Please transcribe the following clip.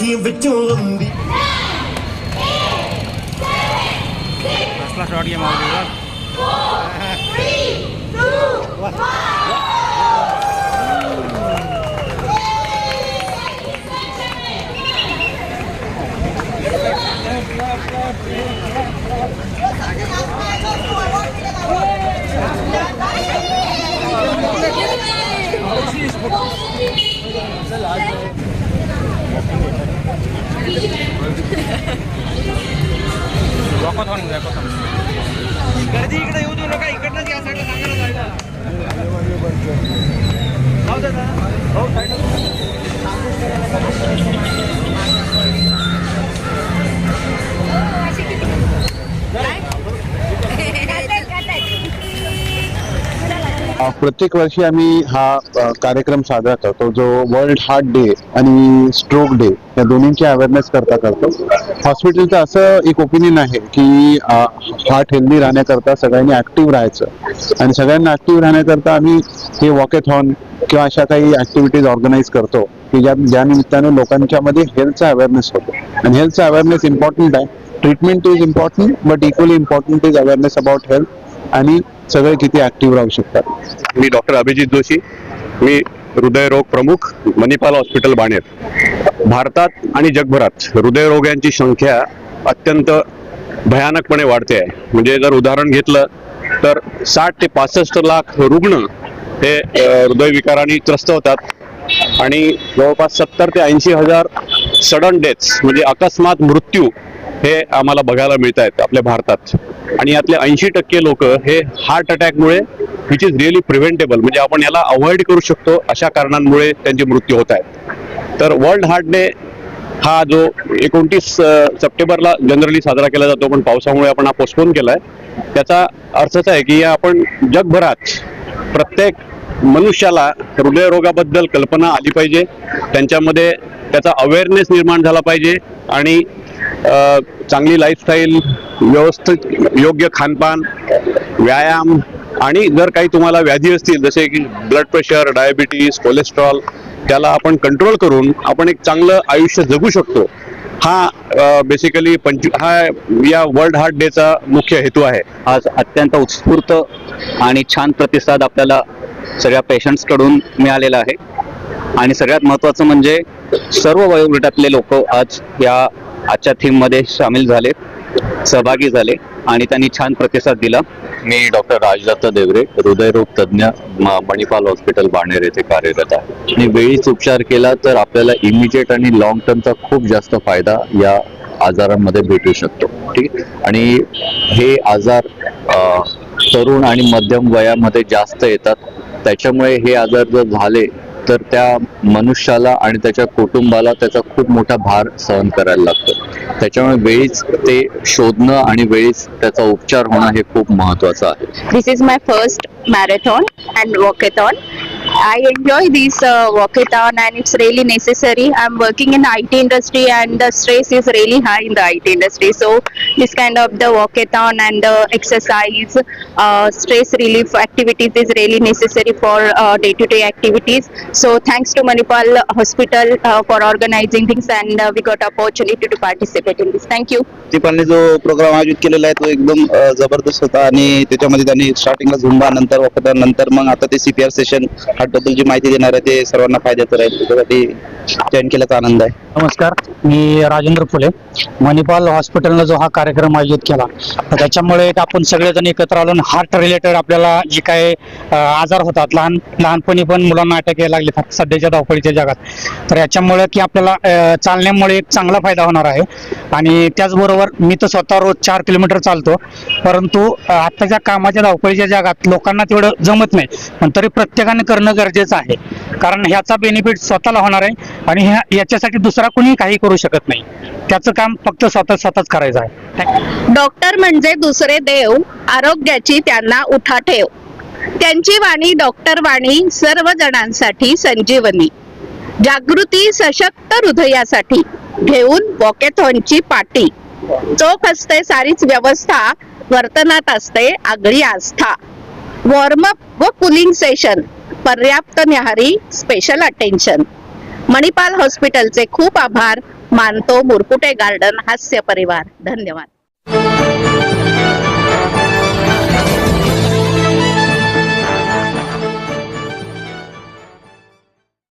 king victory. Setelah mau गर्दी इकडे येऊ देऊ नका इकडनंच या साईडला सांगा प्रत्येक वर्षी आम्ही हा कार्यक्रम साजरा करतो जो वर्ल्ड हार्ट डे आणि स्ट्रोक डे या दोन्हींची अवेअरनेस करता करतो. हॉस्पिटलचं असं एक ओपिनियन आहे की हार्ट हेल्दी राहण्याकरता सगळ्यांनी ऍक्टिव्ह राहायचं. आणि सगळ्यांना ऍक्टिव्ह राहण्याकरता आम्ही हे वॉकेथॉन किंवा अशा काही ऍक्टिव्हिटीज ऑर्गनाईज करतो की ज्या ज्या निमित्ताने लोकांच्या मध्ये हेल्थचा अवेअरनेस होतो. आणि हेल्थचा अवेअरनेस इम्पॉर्टंट आहे. Treatment is important but equally important is awareness about health आणि सगळे किती ऍक्टिव्ह राहू शकतात. मी डॉक्टर अभिजित जोशी. मी हृदयरोग प्रमुख मणिपाल हॉस्पिटल बाणेर. भारतात आणि जगभरात हृदयरोग्यांची संख्या अत्यंत भयानकपणे वाढते आहे. म्हणजे जर उदाहरण घेतलं तर साठ ते पासष्ट लाख रुग्ण हे हृदयविकाराने त्रस्त होतात. आणि जवळपास सत्तर ते ऐंशी हजार सडन डेथ्स म्हणजे अकस्मात मृत्यू हे आम्हाला बघायला मिळत आहेत आपल्या भारतात. आणि यातले ऐंशी टक्के लोक हे हार्ट अटॅकमुळे विच इज रिअली प्रिव्हेंटेबल म्हणजे आपण याला अवॉइड करू शकतो अशा कारणांमुळे त्यांचे मृत्यू होत आहेत तर वर्ल्ड हार्ट डे हा जो एकोणतीस सप्टेंबरला जनरली साजरा केला जातो पण पावसामुळे आपण हा पोस्टपोन आहे त्याचा अर्थच आहे की या आपण जगभरात प्रत्येक मनुष्याला हृदयरोगाबद्दल कल्पना आली पाहिजे त्यांच्यामध्ये त्याचा अवेअरनेस निर्माण झाला पाहिजे आणि चांगली लाईफस्टाईल व्यवस्थित योग्य खानपान व्यायाम आणि जर काही तुम्हाला व्याधी असतील जसे की ब्लड प्रेशर डायबिटीस कोलेस्ट्रॉल त्याला आपण कंट्रोल करून आपण एक चांगलं आयुष्य जगू शकतो. हा बेसिकली पंचवी हा या वर्ल्ड हार्ट डेचा मुख्य हेतू आहे. आज अत्यंत उत्स्फूर्त आणि छान प्रतिसाद आपल्याला सगळ्या पेशंट्सकडून मिळालेला आहे. आणि सगळ्यात महत्त्वाचं म्हणजे सर्व वयोगटातले लोक आज या आजच्या थीममध्ये सामील झाले सहभागी झाले आणि त्यांनी छान प्रतिसाद दिला. मी डॉक्टर राजदत्त देवरे हृदयरोग तज्ज्ञ मणिपाल हॉस्पिटल बाणेर येथे कार्यरत आहे. आणि वेळीच उपचार केला तर आपल्याला इमिजिएट आणि लॉंग टर्मचा खूप जास्त फायदा या आजारांमध्ये भेटू शकतो. ठीक आणि हे आजार तरुण आणि मध्यम वयामध्ये जास्त येतात. त्याच्यामुळे हे आजार जर झाले तर त्या मनुष्याला आणि त्याच्या कुटुंबाला त्याचा खूप मोठा भार सहन करायला लागतो. त्याच्यामुळे वेळीच ते शोधणं आणि वेळीच त्याचा उपचार होणं हे खूप महत्वाचं आहे. This is my first marathon and walkathon I enjoy this uh, walkathon and it's really necessary. I'm working in the IT industry and the stress is really high in the IT industry. So this kind of the walkathon and the exercise, uh, stress relief activities is really necessary for uh, day-to-day activities. So thanks to Manipal Hospital uh, for organizing things and uh, we got opportunity to participate in this. Thank you. दीपांनी जो program आयोजित केलेला आहे तो एकदम जबरदस्त होता आणि त्याच्यामध्ये त्यांनी स्टार्टिंगला झुंबा नंतर वॉकथॉन नंतर मग आता ते सीपीआर सेशन हा हार्टबद्दल जी माहिती देणार आहे ते सर्वांना फायद्याचं राहील. त्याच्यासाठी जॉईन केल्याचा आनंद आहे. नमस्कार. मी राजेंद्र फुले. मणिपाल हॉस्पिटलनं जो हा कार्यक्रम आयोजित केला त्याच्यामुळे आपण सगळेजण एकत्र आलो हार्ट रिलेटेड आपल्याला जे काय आजार होतात लहान लहानपणी पण मुलांना अटॅक यायला लागले सध्याच्या धावपळीच्या जगात. तर याच्यामुळे की आपल्याला चालण्यामुळे एक चांगला फायदा होणार आहे. आणि त्याचबरोबर मी तर स्वतः रोज चार किलोमीटर चालतो परंतु आत्ताच्या कामाच्या धावपळीच्या जगात लोकांना तेवढं जमत नाही. पण तरी प्रत्येकाने करणं गरजेचं आहे. कारण ह्याचा बेनिफिट स्वतःला होणार आहे आणि ह्या याच्यासाठी दुसरा कोणी काही करू शकत नाही. त्याचं काम फक्त स्वतः स्वतःच करायचं आहे. डॉक्टर म्हणजे दुसरे देव आरोग्याची त्यांना उठा ठेव. त्यांची वाणी डॉक्टर वाणी सर्व जणांसाठी संजीवनी. जागृती सशक्त हृदयासाठी घेऊन वॉकेथॉनची पाटी. चोख असते सारीच व्यवस्था वर्तनात असते आगळी आस्था. वॉर्मअप व कुलिंग सेशन पर्याप्त न्याहारी स्पेशल अटेन्शन मणिपाल हॉस्पिटलचे खूप आभार. मानतो मुरकुटे गार्डन हास्य परिवार. धन्यवाद.